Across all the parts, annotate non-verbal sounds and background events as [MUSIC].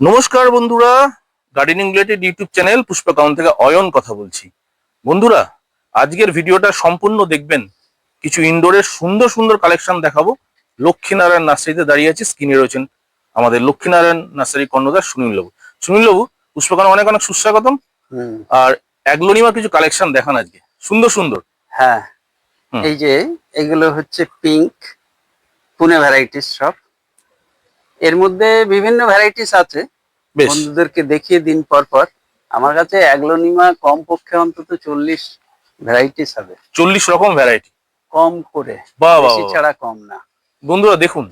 নমস্কার বন্ধুরা gardening related YouTube channel পুষ্পাকাউন থেকে অয়ন কথা বলছি। বন্ধুরা আজকের ভিডিওটা সম্পূর্ণ দেখবেন। কিছু ইনডোরের সুন্দর সুন্দর কালেকশন দেখাবো। লক্ষ্মীনারায়ণ নার্সারিতে দাঁড়িয়ে আছে স্ক্রিনে রয়েছেন আমাদের লক্ষ্মীনারায়ণ নার্সারি কর্ণধার সুনীলবাবু। সুনীলবাবু পুষ্পাকাউন অনেক অনেক সুস্বাগতম। আর অ্যাগ্লোনিমা কিছু কালেকশন দেখান আজকে। সুন্দর সুন্দর। হ্যাঁ। এই যে এগুলো হচ্ছে পিঙ্ক পুনে ভ্যারাইটিস সব। এর মধ্যে বিভিন্ন ভ্যারাইটিস আছে। বন্ধুদেরকে দেখিয়ে দিন পর পর। আমার কাছে অ্যাগ্লোনিমা কম পক্ষে অন্তত চল্লিশ ভ্যারাইটিস হবে। চল্লিশ রকম ভ্যারাইটি কম করে বেশি ছাড়া কম না। বন্ধুরা দেখুন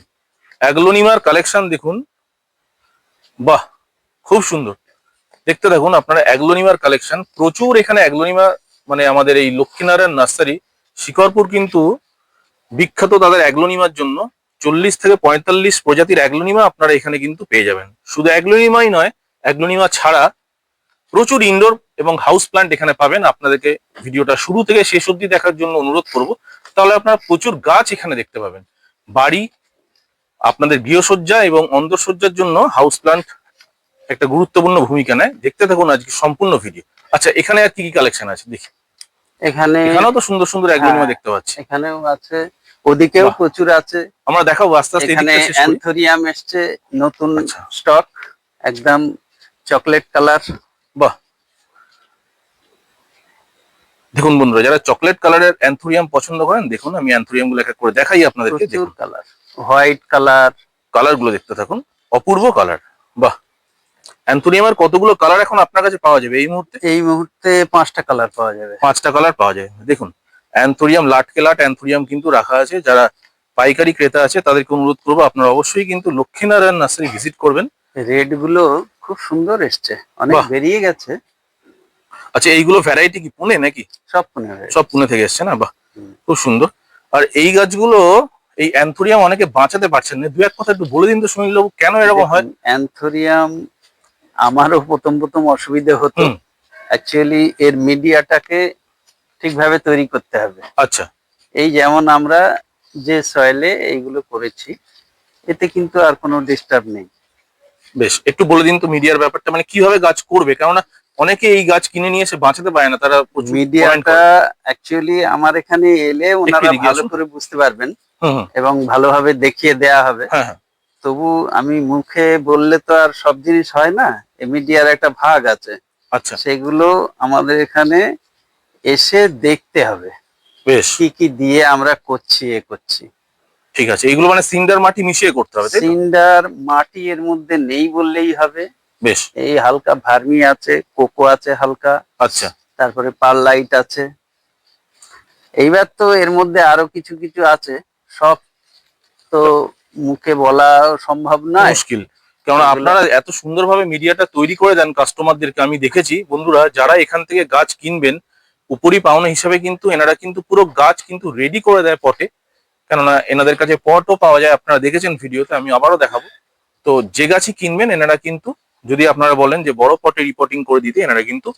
অ্যাগ্লোনিমার কালেকশন দেখুন। বাহ খুব সুন্দর। দেখতে দেখুন আপনারা অ্যাগ্লোনিমার কালেকশন প্রচুর এখানে অ্যাগ্লোনিমা মানে আমাদের এই লক্ষ্মীনারায়ণ নার্সারি। শিকরপুর কিন্তু বিখ্যাত তাদের অ্যাগ্লোনিমার জন্য। চল্লিশ থেকে পঁয়তাল্লিশ প্রজাতির অ্যাগ্লোনিমা আপনারা এখানে কিন্তু পেয়ে যাবেন। শুধু অ্যাগ্লোনিমাই নয় অ্যাগ্লোনিমা ছাড়া প্রচুর ইনডোর এবং হাউস প্ল্যান্ট এখানে পাবেন। আপনাদেরকে ভিডিওটা শুরু থেকে শেষ অবধি দেখার জন্য অনুরোধ করব। তাহলে আপনারা প্রচুর গাছ এখানে দেখতে পাবেন। বাড়ি আপনাদের গৃহসজ্জা এবং অন্তঃসজ্জার জন্য হাউস প্লান্ট একটা গুরুত্বপূর্ণ ভূমিকা নেয়। দেখতে থাকুন আজকে সম্পূর্ণ ভিডিও আচ্ছা এখানে আর কি কি কালেকশন আছে? দেখি। এখানে এখানেও তো সুন্দর সুন্দর অ্যাগ্লোনিমা হ্যাঁ। দেখতে পাচ্ছি। এখানেও আছে ওদিকেও প্রচুর আছে। আমরা দেখাবো আস্তে আস্তে এখানে অ্যান্থোরিয়াম এসছে নতুন আচ্ছা। স্টক একদম চকলেট কালার। বাহ। দেখুন বন্ধুরা যারা চকলেট কালারের অ্যান্থুরিয়াম পছন্দ করেন দেখুন আমি অ্যান্থুরিয়ামগুলো করে দেখাই আপনাদেরকে। প্রচুর কালার। White colour. কালারগুলো দেখতে থাকুন। অপূর্ব কালার। বাহ। অ্যান্থুরিয়ামের কতগুলো কালার এখন আপনার কাছে পাওয়া যাবে এই মুহূর্তে? এই মুহূর্তে পাঁচটা কালার পাওয়া যাবে। পাঁচটা কালার পাওয়া যাবে। দেখুন। অ্যান্থোরিয়াম লাটকে লাট অ্যান্থোরিয়াম কিন্তু রাখা আছে। যারা পাইকারি ক্রেতা আছে তাদেরকে অনুরোধ করব আপনারা অবশ্যই কিন্তু লক্ষ্মীনারায়ণ নার্সারি ভিজিট করবেন। রেডগুলো খুব সুন্দর এসছে অনেক বেরিয়ে গেছে। আচ্ছা এইগুলো ভ্যারাইটি কি পুনে নাকি? সব পুনে সব পুনে থেকে এসছে না? বাহ! খুব সুন্দর। আর এই গাছগুলো এই অ্যান্থোরিয়াম অনেকে বাঁচাতে পারছেন না। দু এক কথা একটু বলে দিন তো সুনীল বাবু কেন এরকম হয়? অ্যান্থোরিয়াম আমারও প্রথম প্রথম অসুবিধে হতো। অ্যাকচুয়ালি এর মিডিয়াটাকে ঠিকভাবে তৈরি করতে হবে। আচ্ছা। এই যেমন আমরা যে সয়েলে এইগুলো করেছি এতে কিন্তু আর কোনো ডিস্টার্ব নেই। বেশ একটু বলে দিন তো মিডিয়ার ব্যাপারটা মানে কীভাবে গাছ করবে? কেননা অনেকে এই গাছ কিনে নিয়ে এসে বাঁচাতে পারে না তারা মিডিয়াটা। অ্যাকচুয়ালি আমার এখানে এলে ওনারা ভালো করে বুঝতে পারবেন এবং ভালোভাবে দেখিয়ে দেয়া হবে। হ্যাঁ হ্যাঁ। তবু আমি মুখে বললে তো আর সব জিনিস হয় না? মিডিয়ার একটা ভাগ আছে। আচ্ছা। সেগুলো আমাদের এখানে এসে দেখতে হবে বেশ। কি কি দিয়ে আমরা করছি এ করছি। ঠিক আছে এগুলো মানে সিন্ডার মাটি মিশিয়ে করতে হবে সিন্ডার মাটি এর মধ্যে নেই বললেই হবে। বেশ। এই হালকা ভার্মি আছে কোকো আছে হালকা। আচ্ছা। তারপরে পারলাইট আছে। এইবার তো এর মধ্যে আরও কিছু কিছু আছে। সব তো মুখে বলা সম্ভব নয়। মুশকিল। এগুলো- আপনারা এত সুন্দরভাবে মিডিয়াটা তৈরি করে দেন কাস্টমারদেরকে আমি দেখেছি। বন্ধুরা যারা এখান থেকে গাছ কিনবেন উপরি পাওনা হিসাবে কিন্তু এনারা কিন্তু পুরো গাছ কিন্তু রেডি করে দেয় পটে কেননা এনাদের কাছে পটও পাওয়া যায় আপনারা দেখেছেন ভিডিওতে আমি আবারও দেখাবো। তো যে গাছই কিনবেন এনারা কিন্তু যদি আপনারা বলেন যে বড় পটে রিপোর্টিং করে দিতে এনারা কিন্তু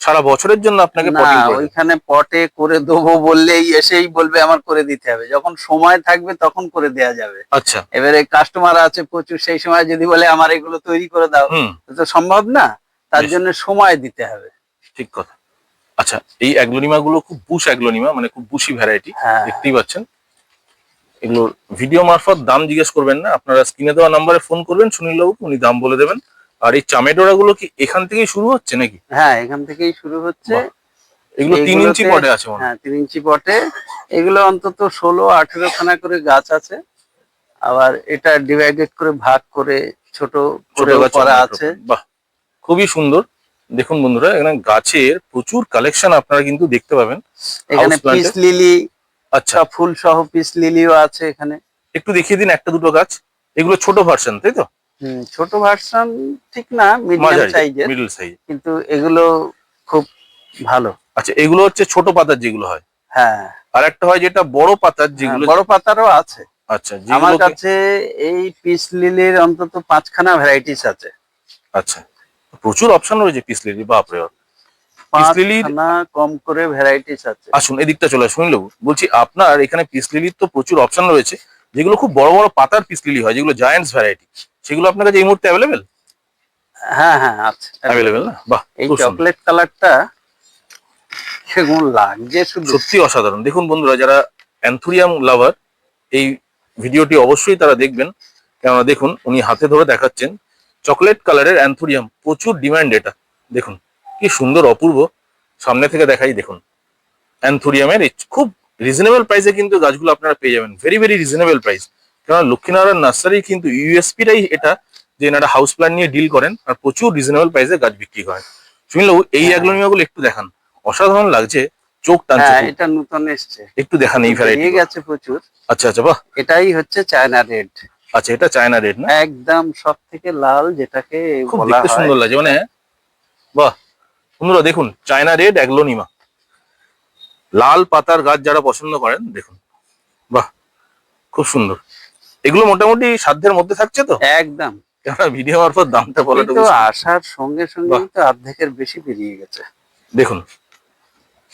সারা বছরের জন্য আপনাকে। ওইখানে পটে করে দেবো বললেই এসেই বলবে আমার করে দিতে হবে। যখন সময় থাকবে তখন করে দেয়া যাবে। আচ্ছা। এবারে কাস্টমার আছে প্রচুর সেই সময় যদি বলে আমার এগুলো তৈরি করে দাও তো সম্ভব না। তার জন্য সময় দিতে হবে। ঠিক কথা। আচ্ছা এই অ্যাগ্লোনিমা গুলো খুব বুশ অ্যাগ্লোনিমা মানে খুব বুশি ভ্যারাইটি দেখতেই পাচ্ছেন। এগুলোর ভিডিও মারফত দাম জিজ্ঞেস করবেন না আপনারা স্ক্রিনে দেওয়া নাম্বারে ফোন করবেন সুনীল বাবু উনি দাম বলে দেবেন। আর এই চামেডোরা গুলো কি এখান থেকেই শুরু হচ্ছে নাকি? হ্যাঁ এখান থেকেই শুরু হচ্ছে। এগুলো তিন ইঞ্চি পটে আছে হ্যাঁ। তিন ইঞ্চি পটে। এগুলো অন্তত ষোলো আঠেরো খানা করে গাছ আছে। আবার এটা ডিভাইডেড করে ভাগ করে ছোট ছোট করে করা আছে। বাহ খুবই সুন্দর। দেখুন বন্ধুরা এখানে গাছের প্রচুর কালেকশন আপনারা কিন্তু দেখতে পাবেন। এখানে পিস লিলি আচ্ছা। ফুল সহ পিস লিলিও আছে এখানে। একটু দেখিয়ে দিন একটা দুটো গাছ। এগুলো ছোট ভার্সন তাই তো? ছোট ভার্সন ঠিক না মিডিয়াম সাইজের মিডল সাইজ কিন্তু এগুলো খুব ভালো। আচ্ছা এগুলো হচ্ছে ছোট পাতার যেগুলো হয়। হ্যাঁ। আর একটা হয় যেটা বড় পাতার যেগুলো হ্যাঁ, বড় পাতারও আছে। আচ্ছা আমার কাছে এই পিস লিলির অন্তত পাঁচখানা ভ্যারাইটিস আছে। আচ্ছা। প্রচুর অপশন রয়েছে পিস লিলি বাপ। পিস লিলির পাঁচখানা কম করে ভ্যারাইটিস আছে। আসুন এদিকটা চলে আসুন বলছি আপনার এখানে পিস লিলির তো প্রচুর অপশন রয়েছে যেগুলো খুব বড় বড় পাতার পিস লিলি হয় যেগুলো জায়ান্টস ভ্যারাইটি সেগুলো আপনার কাছে এই মুহূর্তে অ্যাভেলেবেল হ্যাঁ হ্যাঁ আছে। অ্যাভেলেবেল না? বাহ এই চকলেট কালারটা সেগুন লাগছে শুধু। সত্যি অসাধারণ। দেখুন বন্ধুরা যারা অ্যান্থুরিয়াম লাভার এই ভিডিওটি অবশ্যই তারা দেখবেন। কেননা দেখুন উনি হাতে ধরে দেখাচ্ছেন চকলেট কালারের অ্যান্থুরিয়াম প্রচুর ডিমান্ড এটা। দেখুন কি সুন্দর অপূর্ব। সামনে থেকে দেখাই দেখুন। অ্যান্থুরিয়ামের খুব রিজনেবল প্রাইসে কিন্তু গাছগুলো আপনারা পেয়ে যাবেন। ভেরি ভেরি রিজনেবল প্রাইস কেননা লক্ষ্মীনারায়ণ নার্সারি কিন্তু ইউএসপিটাই এটা যে এনারা হাউস প্ল্যান নিয়ে ডিল করেন আর প্রচুর রিজনেবল প্রাইসে গাছ বিক্রি করেন শুনলো এই হ্যাঁ। অ্যাগ্লোনিমাগুলো একটু দেখান। অসাধারণ লাগছে চোখ টানছে হ্যাঁ এটা নতুন এসছে। একটু দেখান এই ভ্যারাইটি গেছে প্রচুর। আচ্ছা আচ্ছা বাহ। এটাই হচ্ছে চায়না রেড আচ্ছা এটা চায়না রেড না? একদম সব থেকে লাল যেটাকে খুব দেখতে সুন্দর লাগে মানে বাহ বন্ধুরা দেখুন চায়না রেড অ্যাগ্লোনিমা। লাল পাতার গাছ যারা পছন্দ করেন দেখুন বাহ খুব সুন্দর। এগুলো মোটামুটি সাধ্যের মধ্যে থাকছে তো? একদম। কেননা ভিডিও মারফত দামটা বলে কিন্তু আসার সঙ্গে সঙ্গে তো অর্ধেকের বেশি বেরিয়ে গেছে। দেখুন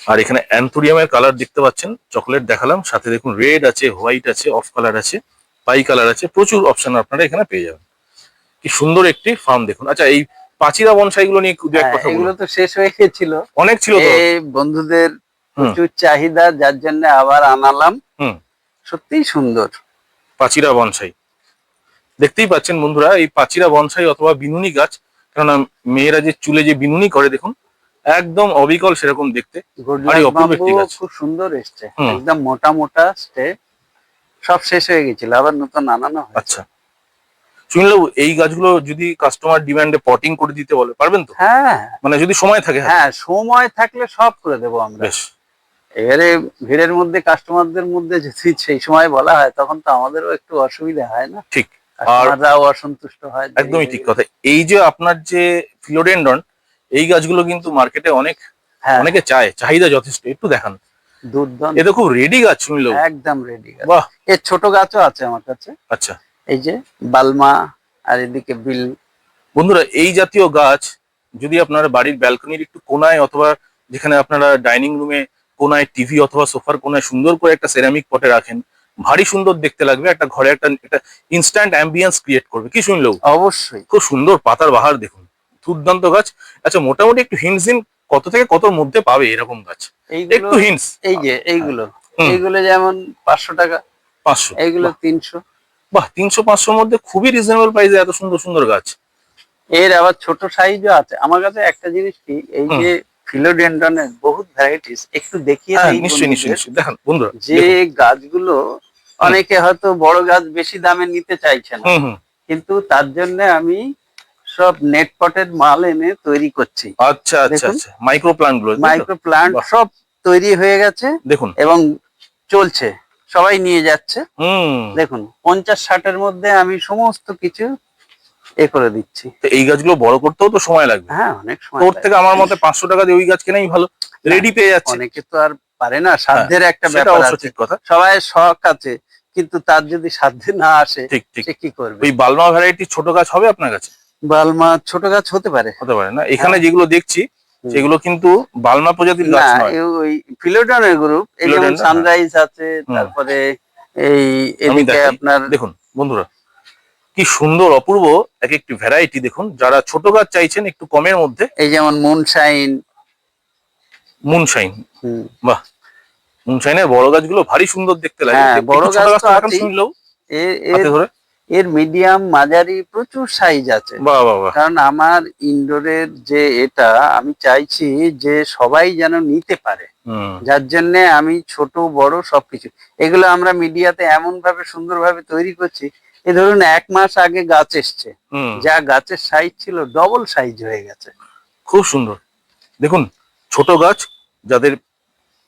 আর এখানে অ্যান্থুরিয়ামের কালার দেখতে পাচ্ছেন চকলেট দেখালাম সাথে দেখুন রেড আছে হোয়াইট আছে অফ কালার আছে। পাই কালার আছে প্রচুর অপশন আপনারা এখানে পেয়ে যাবেন। কি সুন্দর একটি ফার্ম দেখুন। আচ্ছা এই পাচিরা বনসাই গুলো নিয়ে দু এক হ্যাঁ, কথা। এগুলো তো শেষ হয়ে গেছিল। অনেক ছিল তো? এই বন্ধুদের প্রচুর চাহিদা যার জন্য আবার আনালাম। হুম। সত্যিই সুন্দর। Pachira bonsai. দেখতেই পাচ্ছেন বন্ধুরা এই পাচিরা বনসাই অথবা বিনুনি গাছ কেননা মেয়েরা যে চুলে যে বিনুনি করে দেখুন একদম অবিকল সেরকম দেখতে। খুব সুন্দর এসছে। একদম মোটা মোটা স্টেপ সব শেষ হয়ে গেছিল আবার নতুন আনানো আচ্ছা। শুনলেও এই গাছগুলো যদি কাস্টমার ডিমান্ডে পটিং করে দিতে বলে পারবেন তো? হ্যাঁ। মানে যদি সময় থাকে হ্যাঁ। সময় থাকলে সব করে দেবো আমরা। বেশ। এবারে ভিড়ের মধ্যে কাস্টমারদের মধ্যে যদি সেই সময় বলা হয় তখন তো আমাদেরও একটু অসুবিধা হয় না? ঠিক। কাস্টমাররাও অসন্তুষ্ট হয় একদমই ঠিক কথা। এই যে আপনার যে ফিলোডেন্ডন এই গাছগুলো কিন্তু মার্কেটে অনেক হ্যাঁ। অনেকে চায় চাহিদা যথেষ্ট। একটু দেখান। দুর্দান্ত। এটা খুব রেডি গাছ শুনলেও একদম রেডি বাহ। এর ছোট গাছও আছে আমার কাছে। আচ্ছা। এই যে বালমা আর এদিকে বিল। বন্ধুরা এই জাতীয় গাছ যদি আপনারা বাড়ির ব্যালকনির একটু কোনায় অথবা যেখানে আপনারা ডাইনিং রুমে কোনায় টিভি অথবা সোফার কোনায় সুন্দর করে একটা সেরামিক পটে রাখেন ভারী সুন্দর দেখতে লাগবে। একটা ঘরে একটা একটা ইনস্ট্যান্ট অ্যাম্বিয়েন্স ক্রিয়েট করবে। কি শুনলেও অবশ্যই। খুব সুন্দর পাতার বাহার দেখুন। দুর্দান্ত গাছ। আচ্ছা মোটামুটি একটু হিন্টস দিন কত থেকে কতর মধ্যে পাবে এরকম গাছ? এইগুলো একটু হিন্টস এই যে এইগুলো। এইগুলো যেমন পাঁচশো টাকা পাঁচশো। এইগুলো তিনশো। বাহ তিনশো পাঁচশোর মধ্যে খুবই রিজনেবল প্রাইসে এত সুন্দর সুন্দর গাছ। এর আবার ছোট সাইজও আছে। আমার কাছে একটা জিনিস কি এই যে ফিলোডেন্ডনের বহুত ভ্যারাইটিস একটু দেখিয়ে হ্যাঁ দিই নিশ্চয়ই নিশ্চয়ই বন্ধুদের। বন্ধুরা যে গাছগুলো অনেকে হয়তো বড় গাছ বেশি দামে নিতে চাইছে না। হুম হুম। কিন্তু তার জন্য আমি সব নেট পটের মাল এনে তৈরি করছি। আচ্ছা আচ্ছা আচ্ছা। মাইক্রো প্লান্টগুলো মাইক্রো প্লান্ট সব তৈরি হয়ে গেছে দেখুন। এবং চলছে। সবাই নিয়ে যাচ্ছে। দেখুন পঞ্চাশ ষাটের মধ্যে আমি সমস্ত কিছু এ করে দিচ্ছি। তো এই গাছগুলো বড় করতেও তো সময় লাগবে। হ্যাঁ অনেক সময় তোর থেকে আমার মতে পাঁচশো টাকা দিয়ে ওই গাছ কেনাই ভালো। রেডি পেয়ে যাচ্ছে। অনেকে তো আর পারে না সাধ্যের একটা ব্যাপার আছে। কথা। সবাই শখ আছে কিন্তু তার যদি সাধ্যে না আসে ঠিক ঠিক। কি করবে? ওই বালমা ভ্যারাইটি ছোট গাছ হবে আপনার কাছে? বালমা ছোট গাছ হতে পারে। হতে পারে না? এখানে হ্যাঁ। যেগুলো দেখছি। সেগুলো কিন্তু বালমা প্রজাতির গাছ নয়। ওই ফিলোডনের গ্রুপ Philodendron, সানরাইজ আছে তারপরে এই এদিকে আপনার দেখুন বন্ধুরা কি সুন্দর অপূর্ব এক একটি ভ্যারাইটি দেখুন। যারা ছোট গাছ চাইছেন একটু কমের মধ্যে। এই যেমন মুনশাইন মুনশাইন বাহ! মুনশাইনের বড় গাছগুলো ভারী সুন্দর দেখতে লাগে। হ্যাঁ, বড় গাছ। শুনলেও ধরে। এর মিডিয়াম মাঝারি প্রচুর সাইজ আছে। কারণ আমার ইনডোরের যে এটা আমি চাইছি যে সবাই যেন নিতে পারে। যার জন্য আমি ছোট বড় সবকিছু। এগুলো আমরা মিডিয়াতে এমন ভাবে সুন্দরভাবে তৈরি করছি এ ধরুন এক মাস আগে গাছ এসছে। যা গাছের সাইজ ছিল ডবল সাইজ হয়ে গেছে। খুব সুন্দর। দেখুন ছোট গাছ যাদের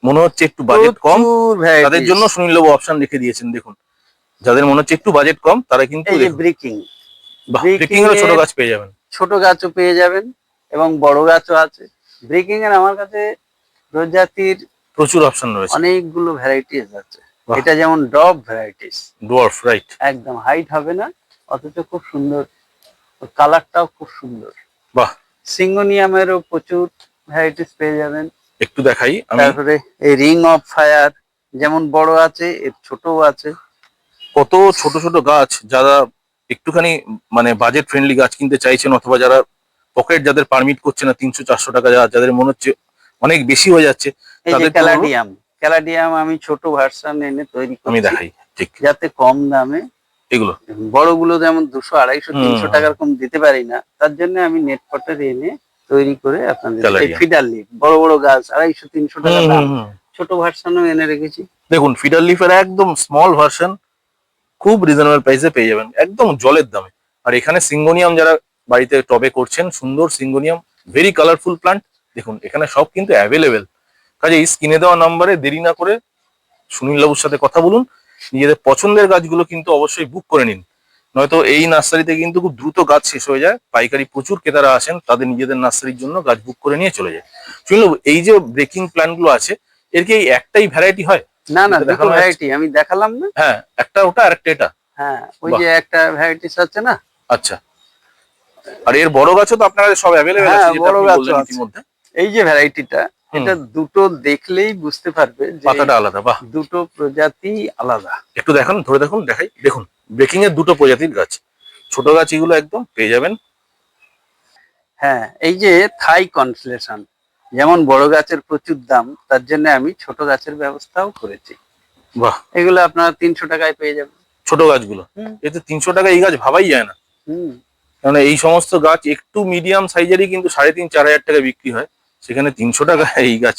মনে হচ্ছে একটু বাজেট কম তাদের জন্য সুনীল অপশন রেখে দিয়েছেন দেখুন। যাদের মনে হচ্ছে একটু বাজেট কম তারা কিন্তু এই যে ব্রিকিং breaking ব্রেকিং এর ছোট গাছ পেয়ে যাবেন। ছোট গাছও পেয়ে যাবেন এবং বড় গাছও আছে। ব্রেকিং এর আমার কাছে প্রজাতির প্রচুর অপশন রয়েছে। অনেকগুলো ভ্যারাইটিস আছে। এটা যেমন ডব ভ্যারাইটিস ডোয়ার্ফ রাইট একদম হাইট হবে না অথচ খুব সুন্দর। কালারটাও খুব সুন্দর। বাহ। সিঙ্গোনিয়ামেরও প্রচুর ভ্যারাইটিস পেয়ে যাবেন। একটু দেখাই তারপরে এই রিং অফ ফায়ার যেমন বড় আছে এর ছোটও আছে। কত ছোট ছোট গাছ যারা একটুখানি মানে বাজেট ফ্রেন্ডলি গাছ কিনতে চাইছেন অথবা যারা পকেট যাদের পারমিট করছে না তিনশো চারশো টাকা যারা যাদের মনে হচ্ছে অনেক বেশি হয়ে যাচ্ছে এই তাদের ক্যালাডিয়াম ক্যালাডিয়াম আমি ছোট ভার্সন এনে তৈরি আমি দেখাই ঠিক। যাতে কম দামে এগুলো। বড়গুলো যেমন দুশো আড়াইশো তিনশো টাকার কম দিতে পারি না তার জন্য আমি নেট পটের এনে তৈরি করে আপনাদের ফিডার লিফ বড় বড় গাছ আড়াইশো তিনশো টাকা দাম। ছোট ভার্সনও এনে রেখেছি। দেখুন ফিডার লিফের একদম স্মল ভার্সন খুব রিজনেবল প্রাইসে পেয়ে যাবেন, একদম জলের দামে। আর এখানে সিঙ্গোনিয়াম যারা বাড়িতে টবে করছেন, সুন্দর সিঙ্গোনিয়াম ভেরি কালারফুল প্লান্ট দেখুন, এখানে সব কিন্তু অ্যাভেলেবেল কাজে এই স্ক্রিনে দেওয়া নাম্বারে দেরি না করে সুনীল বাবুর সাথে কথা বলুন, নিজেদের পছন্দের গাছগুলো কিন্তু অবশ্যই বুক করে নিন। নয়তো এই নার্সারিতে কিন্তু খুব দ্রুত গাছ শেষ হয়ে যায়, পাইকারি প্রচুর ক্রেতারা আসেন, তাদের নিজেদের নার্সারির জন্য গাছ বুক করে নিয়ে চলে যায়। সুনীল এই যে ব্রেকিং প্ল্যান্টগুলো আছে, এর কি এই একটাই ভ্যারাইটি হয়? না না যাচ্ছে। ভ্যারাইটি আমি দেখালাম না। হ্যাঁ একটা ওটা আর একটা এটা। হ্যাঁ ওই যে একটা ভ্যারাইটিস আছে না? আচ্ছা। আর এর বড় গাছও তো আপনার কাছে সব অ্যাভেলেবেল আছে যেটা বড় আছে। ইতিমধ্যে। এই যে ভ্যারাইটিটা এটা দুটো দেখলেই বুঝতে পারবে যে পাতাটা আলাদা বাহ। দুটো প্রজাতি আলাদা। একটু দেখুন ধরে দেখুন দেখাই। দেখুন ব্রেকিং এর দুটো প্রজাতির গাছ। ছোট গাছ এগুলো একদম পেয়ে যাবেন। হ্যাঁ এই যে থাই কনসলেশন যেমন বড় গাছের প্রচুর দাম তার জন্য আমি ছোট গাছের ব্যবস্থাও করেছি। বাহ। এগুলো আপনারা তিনশো টাকায় পেয়ে যাবেন। ছোট গাছগুলো। এতে তিনশো টাকা এই গাছ ভাবাই যায় না। কারণ এই সমস্ত গাছ একটু মিডিয়াম সাইজেরই কিন্তু সাড়ে তিন চার হাজার টাকা বিক্রি হয়। সেখানে তিনশো টাকা [LAUGHS] এই গাছ।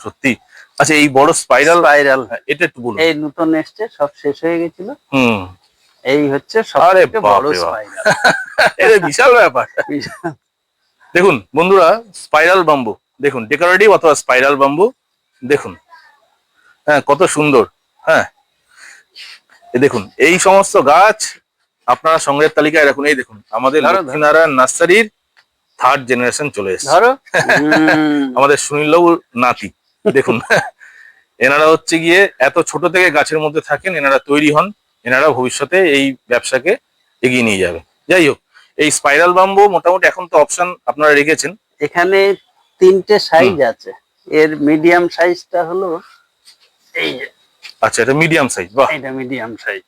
সত্যি। আচ্ছা এই বড় স্পাইরাল স্পাইরাল। এটা একটু বলুন। এই নতুন এসছে সব শেষ হয়ে গেছিল। হুম। এই হচ্ছে সবথেকে বড় স্পাইরাল। [LAUGHS] এটা বিশাল ব্যাপার। দেখুন বন্ধুরা স্পাইরাল বাম্বু দেখুন ডেকোরেটিভ অথবা স্পাইরাল বাম্বু দেখুন। হ্যাঁ কত সুন্দর হ্যাঁ। এই দেখুন এই সমস্ত গাছ আপনারা সংগ্রহের তালিকায় রাখুন। এই দেখুন আমাদের। লক্ষ্মীনারায়ণ নার্সারির থার্ড জেনারেশন চলে এসেছে। [LAUGHS] আমাদের সুনীলবাবুর নাতি দেখুন। এনারা হচ্ছে গিয়ে এত ছোট থেকে গাছের মধ্যে থাকেন এনারা তৈরি হন এনারা ভবিষ্যতে এই ব্যবসাকে এগিয়ে নিয়ে যাবে। যাই হোক এই স্পাইরাল বাম্বু মোটামুটি এখন তো অপশন আপনারা রেখেছেন। এখানে তিনটে সাইজ আছে। এর মিডিয়াম সাইজটা হলো এই যে। আচ্ছা এটা মিডিয়াম সাইজ বাহ। এটা মিডিয়াম সাইজ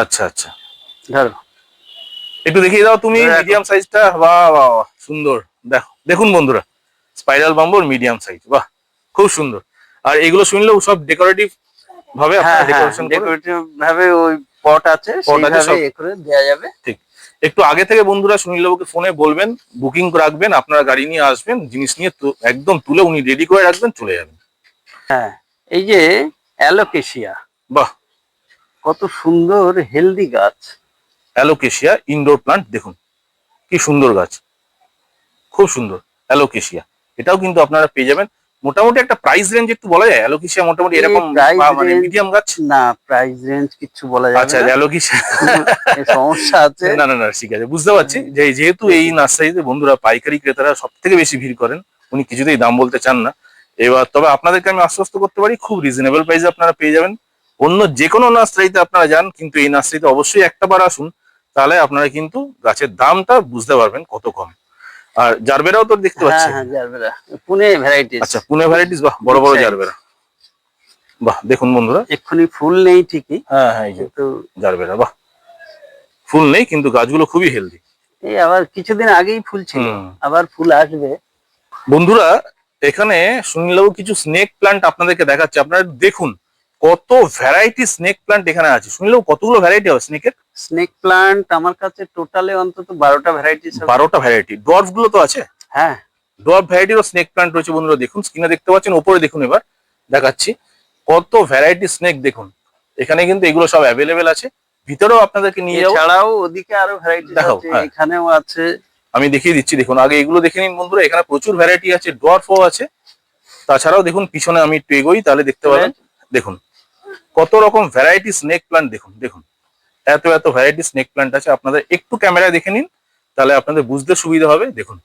আচ্ছা আচ্ছা। ধরো। একটু দেখিয়ে দাও তুমি মিডিয়াম সাইজটা বাহ বাহ সুন্দর। দেখো দেখুন বন্ধুরা স্পাইরাল বাম্বুর মিডিয়াম সাইজ বাহ খুব সুন্দর। আর এগুলো শুনলেও সব ডেকোরেটিভ ভাবে হ্যাঁ আপনারা হ্যাঁ ডেকোরেশন করে ডেকোরেটিভ ভাবে ওই পট আছে পট আছে করে দেওয়া যাবে। ঠিক। একটু আগে থেকে বন্ধুরা সুনীলবাবুকে ফোনে বলবেন বুকিং রাখবেন আপনারা গাড়ি নিয়ে আসবেন জিনিস নিয়ে একদম তুলে উনি রেডি করে রাখবেন চলে যাবেন। হ্যাঁ এই যে অ্যালোকেশিয়া। বাহ। কত সুন্দর হেলদি গাছ। অ্যালোকেশিয়া ইনডোর প্লান্ট দেখুন কি সুন্দর গাছ। খুব সুন্দর অ্যালোকেশিয়া। এটাও কিন্তু আপনারা পেয়ে যাবেন। মোটামুটি একটা প্রাইস রেঞ্জ একটু বলা যায়? অ্যালোকেশিয়া মোটামুটি এরকম মানে মিডিয়াম গাছ? না প্রাইস রেঞ্জ কিছু বলা যায় আচ্ছা না। অ্যালোকেশিয়া। [LAUGHS] সমস্যা আছে। না না না ঠিক আছে বুঝতে পারছি। যে যেহেতু এই নার্সারিতে বন্ধুরা পাইকারি ক্রেতারা সব থেকে বেশি ভিড় করেন উনি কিছুতেই দাম বলতে চান না। এবার তবে আপনাদেরকে আমি আশ্বস্ত করতে পারি খুব রিজনেবল প্রাইসে আপনারা পেয়ে যাবেন। অন্য যে কোনো নার্সারিতে আপনারা যান কিন্তু এই নার্সারিতে অবশ্যই একটা বার আসুন তাহলে আপনারা কিন্তু গাছের দামটা বুঝতে পারবেন কত কম। আর জারবেরাও তো দেখতে হ্যাঁ পাচ্ছি। হ্যাঁ জারবেরা। পুনে ভ্যারাইটিস আচ্ছা পুনে ভ্যারাইটিস বাহ বড় বড় জারবেরা। বাহ দেখুন বন্ধুরা। এক্ষুনি ফুল নেই ঠিকই হ্যাঁ হ্যাঁ কিন্তু জারবেরা বাহ। ফুল নেই কিন্তু গাছগুলো খুবই হেলদি এই আবার কিছুদিন আগেই ফুল ছিল আবার ফুল আসবে। বন্ধুরা এখানে সুনীলবাবু কিছু স্নেক প্ল্যান্ট আপনাদেরকে দেখাচ্ছে। আপনারা দেখুন কত ভ্যারাইটি স্নেক প্লান্ট এখানে আছে? সুনীলবাবু কতগুলো ভ্যারাইটি হবে স্নেকের স্নেক প্লান্ট আমার কাছে টোটালে অন্তত বারোটা ভ্যারাইটিস বারোটা ভ্যারাইটি ডর্ফগুলো তো আছে? হ্যাঁ। ডর্ফ ভ্যারাইটিরও স্নেক প্লান্ট রয়েছে বন্ধুরা দেখুন স্ক্রিনে দেখতে পাচ্ছেন ওপরে দেখুন এবার দেখাচ্ছি। কত ভ্যারাইটি স্নেক দেখুন। এখানে কিন্তু এগুলো সব অ্যাভেলেবেল আছে। ভিতরেও আপনাদেরকে নিয়ে যাব। এছাড়াও ওদিকে আরও ভ্যারাইটি আছে হ্যাঁ। এখানেও আছে। আমি দেখিয়ে দিচ্ছি দেখুন আগে এগুলো দেখে নিন বন্ধুরা এখানে প্রচুর ভ্যারাইটি আছে ডোয়ার্ফও আছে। তাছাড়াও দেখুন পিছনে আমি একটু এগোই তাহলে দেখতে পাবেন। দেখুন কত রকম ভ্যারাইটি স্নেক প্লান্ট দেখুন দেখুন। এত এত ভ্যারাইটি স্নেক প্লান্ট আছে। আপনাদের একটু ক্যামেরায় দেখে নিন তাহলে আপনাদের বুঝতে সুবিধা হবে। দেখুন।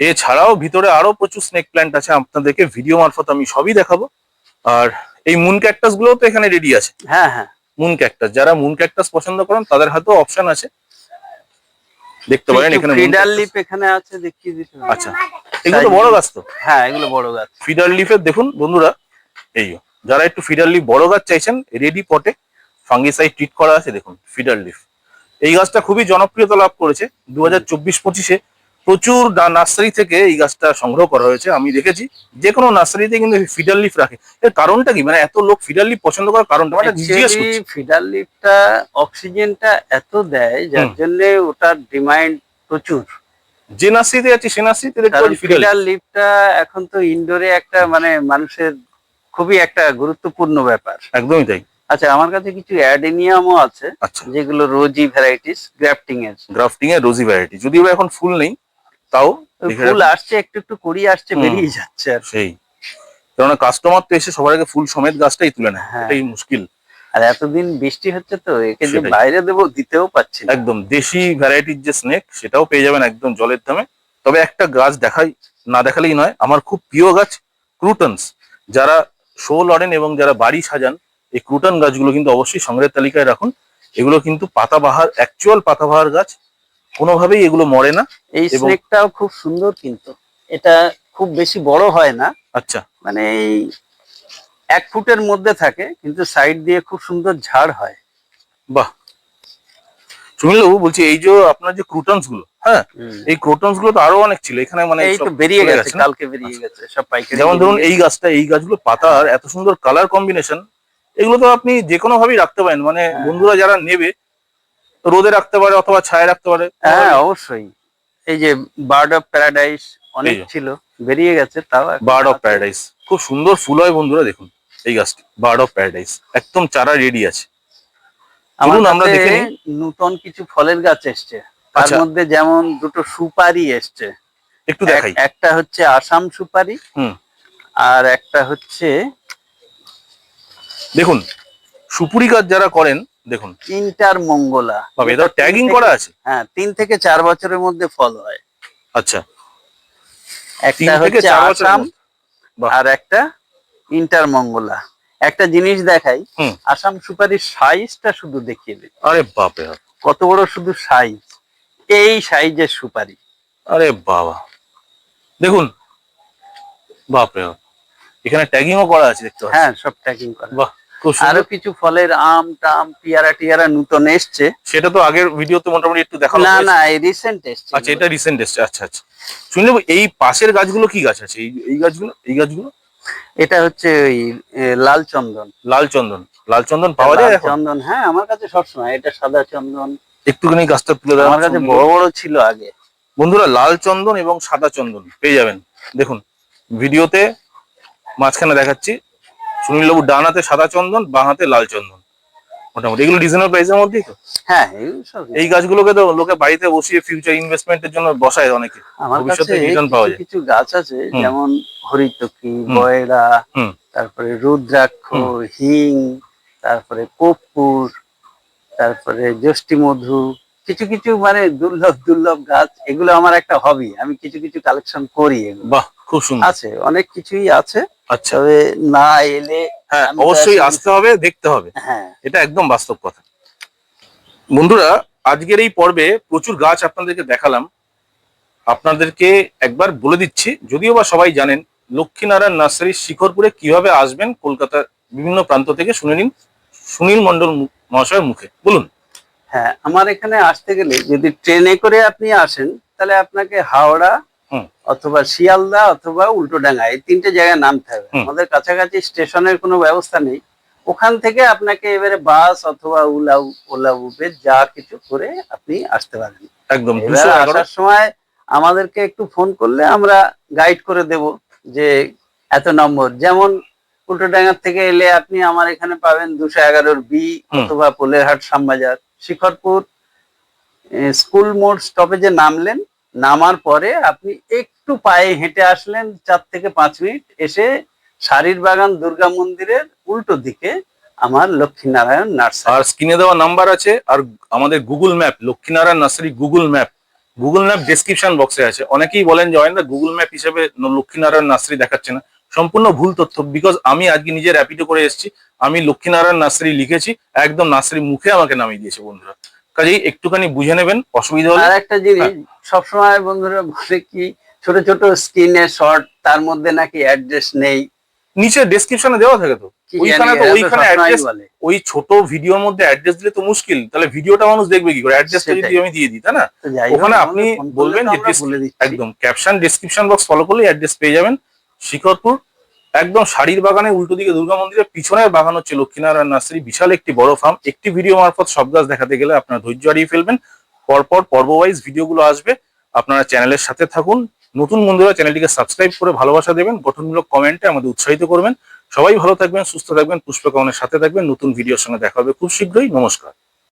এছাড়াও ভিতরে আরও প্রচুর স্নেক প্ল্যান্ট আছে। আপনাদেরকে ভিডিও মারফত আমি সবই দেখাবো। আর এই মুন ক্যাকটাসগুলো তো এখানে রেডি আছে। হ্যাঁ হ্যাঁ। মুন ক্যাকটাস যারা মুন ক্যাকটাস পছন্দ করেন তাদের হাতেও অপশন আছে। দেখতে পারেন এখানে ফিডার। লিপ এখানে আছে দেখিয়ে দিতে আচ্ছা। এগুলো বড় গাছ তো। হ্যাঁ এগুলো বড় গাছ। ফিডার লিফের দেখুন বন্ধুরা এই যে, যারা একটু ফিডার লিফ বড় গাছ চাইছেন রেডি পটে ফাঙ্গিসাইড ট্রিট করা আছে দেখুন ফিডার লিফ এই গাছটা খুবই জনপ্রিয়তা লাভ করেছে। দু হাজার চব্বিশ পঁচিশে প্রচুর নার্সারি থেকে এই গাছটা সংগ্রহ করা হয়েছে আমি দেখেছি। যে কোনো নার্সারিতে কিন্তু ফিডার লিফ রাখে। এর কারণটা কি? মানে এত লোক ফিডার লিফ পছন্দ করার কারণটা মানে ফিডার লিফটা অক্সিজেনটা এত দেয় যার জন্য ওটার ডিমান্ড প্রচুর। যে নার্সারিতে আছে সে নার্সারিতে ফিডার লিফটা এখন তো ইনডোরে একটা মানে মানুষের খুবই একটা গুরুত্বপূর্ণ ব্যাপার। একদমই তাই। আচ্ছা আমার কাছে কিছু অ্যাডেনিয়ামও আছে আচ্ছা। যেগুলো রোজি ভ্যারাইটিস গ্রাফটিং এর। গ্রাফটিং এর রোজি ভ্যারাইটি যদিও এখন ফুল নেই তাও ফুল আসছে একটু একটু করি আসছে বেরিয়ে যাচ্ছে আর সেই। কেননা কাস্টমার তো এসে সবার আগে ফুল সমেত গাছটাই তুলে নেয় হ্যাঁ। এটাই মুশকিল। আর এতদিন বৃষ্টি হচ্ছে তো একে যে বাইরে দেবো দিতেও পাচ্ছি না। একদম দেশি ভ্যারাইটির যে স্নেক সেটাও পেয়ে যাবেন একদম জলের দামে। তবে একটা গাছ দেখাই না দেখালেই নয় আমার খুব প্রিয় গাছ ক্রুটনস যারা শো লড়েন এবং যারা বাড়ি সাজান এই ক্রুটন গাছগুলো কিন্তু অবশ্যই সংগ্রহের তালিকায় রাখুন। এগুলো কিন্তু পাতাবাহার অ্যাকচুয়াল পাতাবাহার গাছ কোনোভাবেই এগুলো মরে না। এই স্নেকটাও খুব সুন্দর কিন্তু। এটা খুব বেশি বড় হয় না। আচ্ছা। মানে এই এক ফুটের মধ্যে থাকে কিন্তু সাইড দিয়ে খুব সুন্দর ঝাড় হয়। বাহ! সুনীল বাবু বলছি এই যে আপনার যে ক্রুটনসগুলো হ্যাঁ এই ক্রুটনসগুলো তো আরও অনেক ছিল এখানে মানে এই তো বেরিয়ে গেছে? কালকে বেরিয়ে গেছে সব পাইকারি যেমন ধরুন এই গাছটা এই গাছগুলো পাতার এত সুন্দর কালার কম্বিনেশন এগুলো তো আপনি যে কোনো ভাবেই রাখতে পারেন মানে হ্যাঁ। বন্ধুরা যারা নেবে রোদে রাখতে পারে অথবা ছায়া রাখতে পারে হ্যাঁ অবশ্যই। এই যে বার্ড অফ প্যারাডাইস অনেক ছিল বেরিয়ে গেছে তাও বার্ড অফ প্যারাডাইস খুব সুন্দর ফুল হয় বন্ধুরা দেখুন এই গাছটি বার্ড অফ প্যারাডাইস একদম চারা রেডি আছে। আমার আমরা দেখে নতুন কিছু ফলের গাছ এসছে। তার আচ্ছা। মধ্যে যেমন দুটো সুপারি এসছে। একটু দেখাই। একটা হচ্ছে আসাম সুপারি। আর একটা হচ্ছে দেখুন সুপুরি গাছ যারা করেন দেখুন। ইন্টার মঙ্গলা এটা ট্যাগিং করা আছে? হ্যাঁ তিন থেকে চার বছরের মধ্যে ফল হয়। আচ্ছা। একটা হচ্ছে আসাম আর একটা ইন্টার মঙ্গলা একটা জিনিস দেখাই। আসাম সুপারির সাইজটা শুধু দেখিয়ে দিই। আরে বাপরে বাপ, কত বড় শুধু সাইজ? এই সাইজের সুপারি। আরে বাবা। দেখুন বাপরে বাপ। এখানে ট্যাগিংও করা আছে দেখতে হ্যাঁ সব ট্যাগিং করা বাহ আরও কিছু ফলের আম টাম পিয়ারা টিয়ারা নতুন এসছে। সেটা তো আগের ভিডিওতে মোটামুটি একটু দেখানো না না এই রিসেন্ট এসছে। আচ্ছা এটা রিসেন্ট এসছে। আচ্ছা আচ্ছা। শুনলে এই পাশের গাছগুলো কি গাছ আছে? এই এই গাছগুলো এই গাছগুলো? এটা হচ্ছে ওই লাল চন্দন। লাল চন্দন। লাল চন্দন পাওয়া যায় চন্দন হ্যাঁ আমার কাছে সবসময়। এটা সাদা চন্দন। একটুখানি গাছটা তুলে দেওয়া আমার কাছে বড় বড় ছিল আগে। বন্ধুরা লাল চন্দন এবং সাদা চন্দন পেয়ে যাবেন। দেখুন ভিডিওতে মাঝখানে দেখাচ্ছি। সুনীল বাবু ডান হাতে সাদা চন্দন বাঁ হাতে লাল চন্দন। মোটামুটি। এগুলো রিজনেবল প্রাইসের মধ্যেই তো? হ্যাঁ এই গাছগুলোকে তো লোকে বাড়িতে বসিয়ে ফিউচার ইনভেস্টমেন্টের জন্য বসায় অনেকে। আমার কাছে রিটার্ন পাওয়া যায়। কিছু গাছ আছে যেমন হরিতকি। বয়রা তারপরে রুদ্রাক্ষ হিং তারপরে কর্পূর তারপরে জ্যোষ্ঠী মধু কিছু কিছু মানে দুর্লভ দুর্লভ গাছ এগুলো আমার একটা হবি আমি কিছু কিছু কালেকশন করি বাহ খুব সুন্দর। আছে অনেক কিছুই আছে। আচ্ছা। তবে না এলে হ্যাঁ অবশ্যই আসতে হবে দেখতে হবে। হ্যাঁ। এটা একদম বাস্তব কথা। বন্ধুরা আজকের এই পর্বে প্রচুর গাছ আপনাদেরকে দেখালাম। আপনাদেরকে একবার বলে দিচ্ছি যদিও বা সবাই জানেন লক্ষ্মীনারায়ণ নার্সারির শিখরপুরে কীভাবে আসবেন কলকাতার বিভিন্ন প্রান্ত থেকে শুনে নিন। সুনীল মন্ডল মহাশয়ের মুখে। বলুন। হ্যাঁ আমার এখানে আসতে গেলে যদি ট্রেনে করে আপনি আসেন তাহলে আপনাকে হাওড়া অথবা শিয়ালদা অথবা উল্টোডাঙ্গা এই তিনটে জায়গায় নামতে হবে। আমাদের কাছাকাছি স্টেশনের কোনো ব্যবস্থা নেই। ওখান থেকে আপনাকে এবারে বাস অথবা ওলা ওলা উবের যা কিছু করে আপনি আসতে পারেন। একদম। আসার সময় আমাদেরকে একটু ফোন করলে আমরা গাইড করে দেব যে এত নম্বর। যেমন উল্টোডাঙ্গার থেকে এলে আপনি আমার এখানে পাবেন দুশো এগারোর বি অথবা পোলেরহাট শ্যামবাজার। শিখরপুর স্কুল মোড় স্টপেজে নামলেন। নামার পরে আপনি একটু পায়ে হেঁটে আসলেন, চার থেকে পাঁচ মিনিট এসে শাড়ির বাগান, দুর্গা মন্দিরের উল্টো দিকে আমার লক্ষ্মীনারায়ণ নার্সারি। আর স্ক্রিনে দেওয়া নাম্বার আছে, আর আমাদের Google map, Lakshminarayan nursery Google map. Google map description বক্সে আছে। অনেকেই বলেন যে অয়েন্দা গুগল ম্যাপ হিসেবে লক্ষ্মীনারায়ণ নার্সারি দেখাচ্ছে না। সম্পূর্ণ ভুল তথ্য বিকজ আমি আজকে নিজে র্যাপিডো করে এসেছি আমি লক্ষ্মীনারায়ণ নার্সারি লিখেছি একদম নার্সারি মুখে আমাকে নামিয়ে দিয়েছে বন্ধুরা। কাজেই একটুখানি বুঝে নেবেন অসুবিধা হলে আর একটা জিনিস সবসময় বন্ধুরা বলে কি ছোট ছোট স্ক্রিনে শর্ট তার মধ্যে নাকি অ্যাড্রেস নেই। নিচে ডেসক্রিপশনে দেওয়া থাকে তো। ওইখানে তো ওইখানে বলে। ওই ছোট ভিডিওর মধ্যে অ্যাড্রেস দিলে তো মুশকিল তাহলে ভিডিওটা মানুষ দেখবে কি করে? অ্যাড্রেসটা যদি আমি দিয়ে দিই তাই না? ওখানে আপনি বলবেন যে। একদম ক্যাপশন ডেসক্রিপশন বক্স ফলো করলে অ্যাড্রেস পেয়ে যাবেন। শিখরপুর একদম শাড়ির বাগানে উল্টো দিকে দুর্গা মন্দিরের পিছনের বাগান হচ্ছে লক্ষ্মীনারায়ণ নার্সারি, বিশাল একটি বড় ফার্ম একটি ভিডিও মারফত সব গাছ দেখাতে গেলে আপনার ধৈর্য হারিয়ে ফেলবেন। পরপর পর্ব ওয়াইজ ভিডিওগুলো আসবে। আপনারা চ্যানেলের সাথে থাকুন। নতুন বন্ধুরা চ্যানেলটিকে সাবস্ক্রাইব করে ভালোবাসা দেবেন। গঠনমূলক কমেন্টে আমাদের উৎসাহিত করবেন। সবাই ভালো থাকবেন, সুস্থ থাকবেন পুষ্পকরণের সাথে থাকবেন। নতুন ভিডিওর সঙ্গে দেখা হবে খুব শীঘ্রই। নমস্কার।